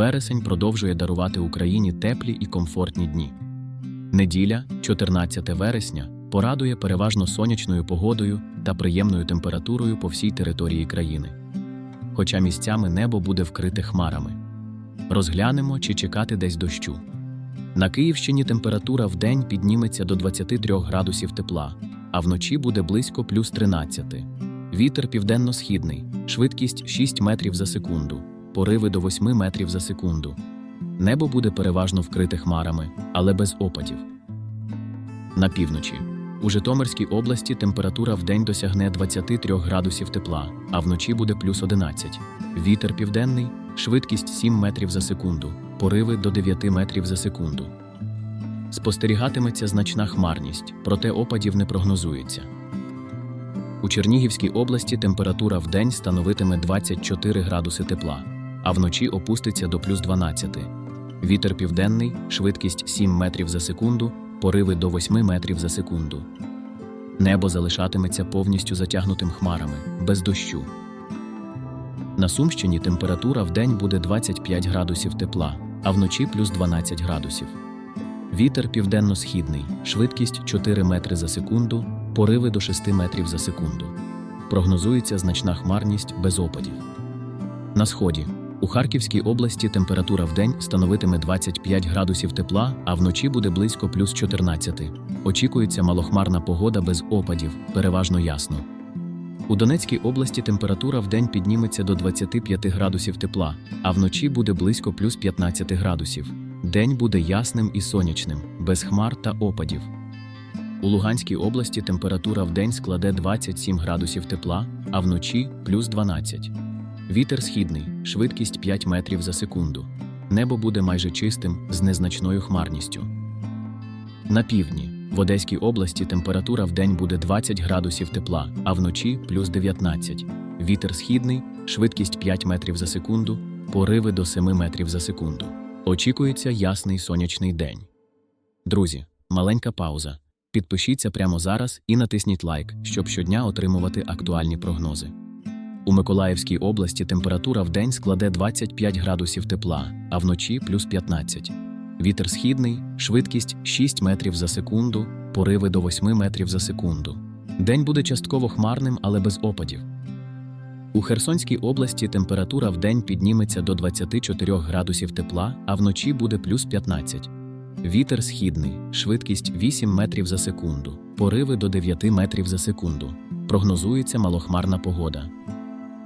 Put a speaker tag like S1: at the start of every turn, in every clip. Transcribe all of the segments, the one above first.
S1: вересень продовжує дарувати Україні теплі і комфортні дні. Неділя, 14 вересня, порадує переважно сонячною погодою та приємною температурою по всій території країни. Хоча місцями небо буде вкрите хмарами. Розглянемо, чи чекати десь дощу. На Київщині температура в день підніметься до 23 градусів тепла, а вночі буде близько плюс 13. Вітер південно-східний, швидкість 6 метрів за секунду, пориви до 8 метрів за секунду. Небо буде переважно вкрите хмарами, але без опадів. На півночі. У Житомирській області температура в день досягне 23 градусів тепла, а вночі буде плюс 11. Вітер південний, швидкість 7 метрів за секунду, пориви до 9 метрів за секунду. Спостерігатиметься значна хмарність, проте опадів не прогнозується. У Чернігівській області температура в день становитиме 24 градуси тепла, а вночі опуститься до плюс 12. Вітер південний, швидкість 7 метрів за секунду, пориви до 8 метрів за секунду. Небо залишатиметься повністю затягнутим хмарами, без дощу. На Сумщині температура в день буде 25 градусів тепла, а вночі плюс 12 градусів. Вітер південно-східний, швидкість 4 метри за секунду, пориви до 6 метрів за секунду. Прогнозується значна хмарність без опадів. На сході. У Харківській області температура в день становитиме 25 градусів тепла, а вночі буде близько плюс 14. Очікується малохмарна погода без опадів, переважно ясно. У Донецькій області температура в день підніметься до 25 градусів тепла, а вночі буде близько плюс 15 градусів. День буде ясним і сонячним, без хмар та опадів. У Луганській області температура в день складе 27 градусів тепла, а вночі плюс 12. Вітер східний, швидкість 5 метрів за секунду. Небо буде майже чистим з незначною хмарністю. На півдні. В Одеській області температура в день буде 20 градусів тепла, а вночі плюс 19. Вітер східний, швидкість 5 метрів за секунду, пориви до 7 метрів за секунду. Очікується ясний сонячний день. Друзі, маленька пауза. Підпишіться прямо зараз і натисніть лайк, щоб щодня отримувати актуальні прогнози. У Миколаївській області температура в день складе 25 градусів тепла, а вночі плюс 15. Вітер східний, швидкість 6 метрів за секунду, пориви до 8 метрів за секунду. День буде частково хмарним, але без опадів. У Херсонській області температура в день підніметься до 24 градусів тепла, а вночі буде плюс 15. Вітер східний, швидкість 8 метрів за секунду, пориви до 9 метрів за секунду. Прогнозується малохмарна погода.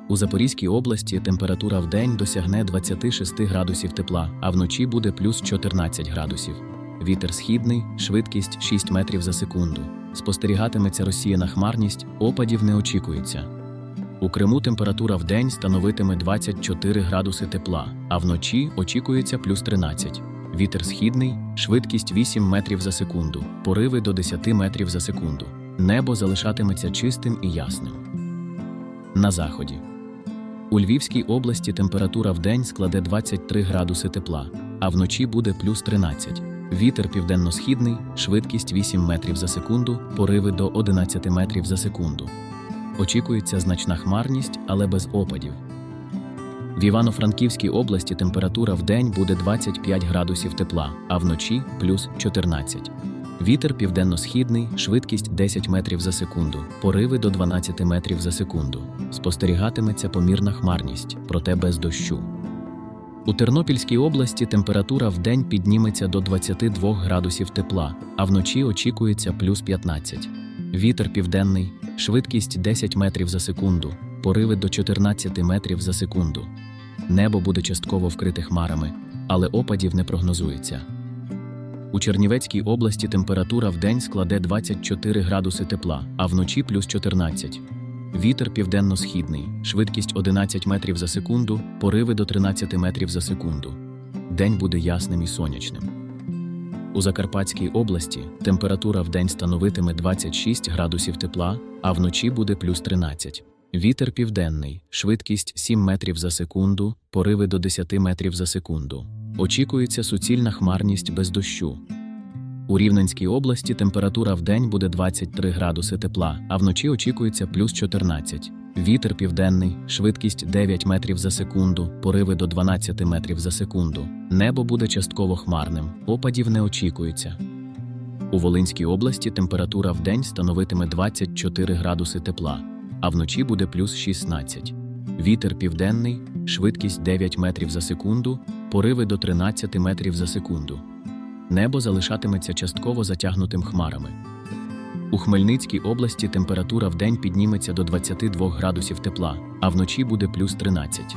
S1: У Запорізькій області температура в день досягне 26 градусів тепла, а вночі буде плюс 14 градусів. Вітер східний, швидкість 6 метрів за секунду. Спостерігатиметься розсіяна хмарність, опадів не очікується. У Криму температура в день становитиме 24 градуси тепла, а вночі очікується плюс 13. Вітер східний, швидкість 8 метрів за секунду, пориви до 10 метрів за секунду. Небо залишатиметься чистим і ясним. На заході. У Львівській області температура в день складе 23 градуси тепла, а вночі буде плюс 13. Вітер південно-східний, швидкість 8 метрів за секунду, пориви до 11 метрів за секунду. Очікується значна хмарність, але без опадів. В Івано-Франківській області температура в день буде 25 градусів тепла, а вночі плюс 14. Вітер південно-східний, швидкість 10 метрів за секунду, пориви до 12 метрів за секунду. Спостерігатиметься помірна хмарність, проте без дощу. У Тернопільській області температура в день підніметься до 22 градусів тепла, а вночі очікується плюс 15. Вітер південний, швидкість 10 метрів за секунду, пориви до 14 метрів за секунду. Небо буде частково вкрите хмарами, але опадів не прогнозується. У Чернівецькій області температура в день складе 24 градуси тепла, а вночі плюс 14. Вітер південно-східний, швидкість 11 метрів за секунду, пориви до 13 метрів за секунду. День буде ясним і сонячним. У Закарпатській області температура в день становитиме 26 градусів тепла, а вночі буде плюс 13. Вітер південний, швидкість 7 метрів за секунду, пориви до 10 метрів за секунду. Очікується суцільна хмарність без дощу. У Рівненській області температура в день буде 23 градуси тепла, а вночі очікується плюс 14. Вітер південний, швидкість 9 метрів за секунду, пориви до 12 метрів за секунду. Небо буде частково хмарним, опадів не очікується. У Волинській області температура в день становитиме 24 градуси тепла, а вночі буде плюс 16. Вітер південний, швидкість 9 метрів за секунду, пориви до 13 метрів за секунду. Небо залишатиметься частково затягнутим хмарами. У Хмельницькій області температура в день підніметься до 22 градусів тепла, а вночі буде плюс 13.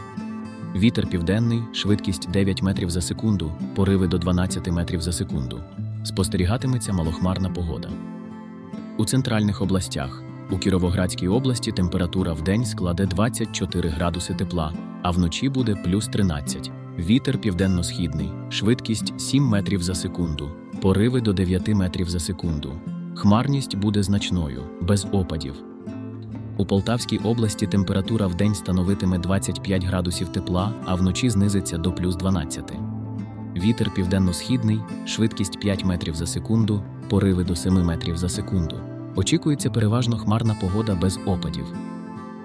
S1: Вітер південний, швидкість 9 метрів за секунду, пориви до 12 метрів за секунду. Спостерігатиметься малохмарна погода. У центральних областях. У Кіровоградській області температура в день складе 24 градуси тепла, а вночі буде плюс 13. Вітер південно-східний, швидкість 7 метрів за секунду, пориви до 9 метрів за секунду. Хмарність буде значною, без опадів. У Полтавській області температура в день становитиме 25 градусів тепла, а вночі знизиться до плюс 12. Вітер південно-східний, швидкість 5 метрів за секунду, пориви до 7 метрів за секунду. Очікується переважно хмарна погода без опадів.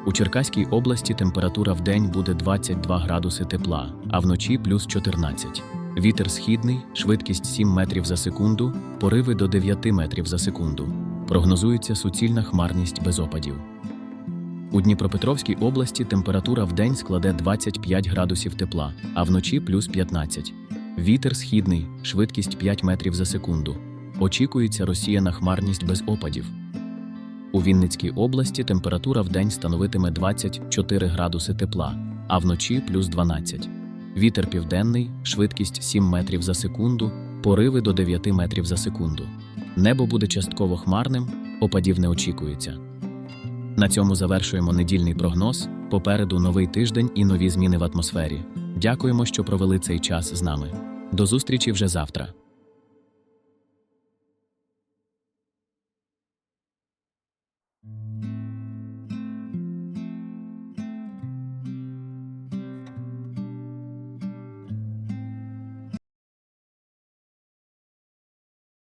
S1: У Черкаській області температура в день буде 22 градуси тепла, а вночі плюс 14. Вітер східний, швидкість 7 метрів за секунду, пориви до 9 метрів за секунду. Прогнозується суцільна хмарність без опадів. У Дніпропетровській області температура в день складе 25 градусів тепла, а вночі плюс 15. Вітер східний, швидкість 5 метрів за секунду. Очікується розсіяна хмарність без опадів. У Вінницькій області температура в день становитиме 24 градуси тепла, а вночі плюс 12. Вітер південний, швидкість 7 метрів за секунду, пориви до 9 метрів за секунду. Небо буде частково хмарним, опадів не очікується. На цьому завершуємо недільний прогноз. Попереду новий тиждень і нові зміни в атмосфері. Дякуємо, що провели цей час з нами. До зустрічі вже завтра.